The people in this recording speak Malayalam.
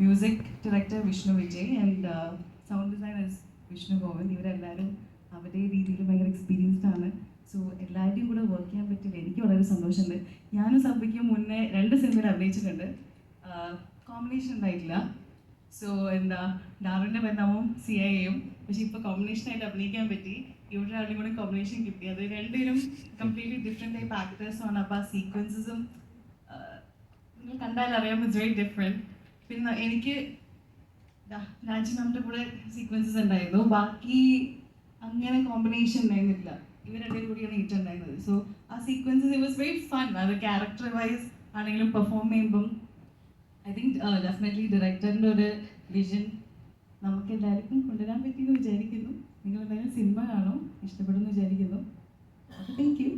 Music director Vishnu Vijay and sound designers Vishnu Govind ഇവരെല്ലാവരും അവരുടെ രീതിയിൽ ഭയങ്കര എക്സ്പീരിയൻസ്ഡ് ആണ്. സോ എല്ലാവരുടെയും കൂടെ വർക്ക് ചെയ്യാൻ പറ്റില്ല. എനിക്ക് വളരെ സന്തോഷമുണ്ട്. ഞാനും സഭയ്ക്ക് മുന്നേ രണ്ട് സിനിമയിൽ അഭിനയിച്ചിട്ടുണ്ട്. കോമ്പിനേഷൻ ഉണ്ടായിട്ടില്ല. സോ എന്താ ഡാറിന്റെ ബന്ധവും സി ഐ എയും പക്ഷേ ഇപ്പോൾ കോമ്പിനേഷനായിട്ട് അഭിനയിക്കാൻ പറ്റി. ഇവിടെ ആളും കൂടെ കോമ്പിനേഷൻ കിട്ടി. അത് രണ്ടുപേരും കംപ്ലീറ്റ്ലി ഡിഫറെന്റ് ടൈപ്പ് ആക്ടേഴ്സുമാണ് അപ്പോൾ ആ സീക്വൻസസും നിങ്ങൾ കണ്ടാൽ അറിയാം ഇറ്റ്സ് വെരി ഡിഫറെന്റ് പിന്നെ എനിക്ക് രാജി മാമിന്റെ കൂടെ സീക്വൻസസ് ഉണ്ടായിരുന്നു. ബാക്കി അങ്ങനെ കോമ്പിനേഷൻ ഉണ്ടായിരുന്നില്ല. ഇവർ രണ്ടുപേരും കൂടിയാണ് ഏറ്റവും ഉണ്ടായിരുന്നത്. സോ ആ sequences it was very fun അത് ക്യാരക്ടർ വൈസ് ആണെങ്കിലും പെർഫോം ചെയ്യുമ്പം ഐ തിങ്ക് ഡെഫിനറ്റ്ലി ഡയറക്ടറിന്റെ ഒരു വിഷൻ നമുക്ക് എല്ലാവർക്കും കൊണ്ടുവരാൻ പറ്റിയെന്ന് വിചാരിക്കുന്നു. നിങ്ങൾ എന്തായാലും സിനിമ കാണും ഇഷ്ടപ്പെടുമെന്ന് വിചാരിക്കുന്നു. Thank you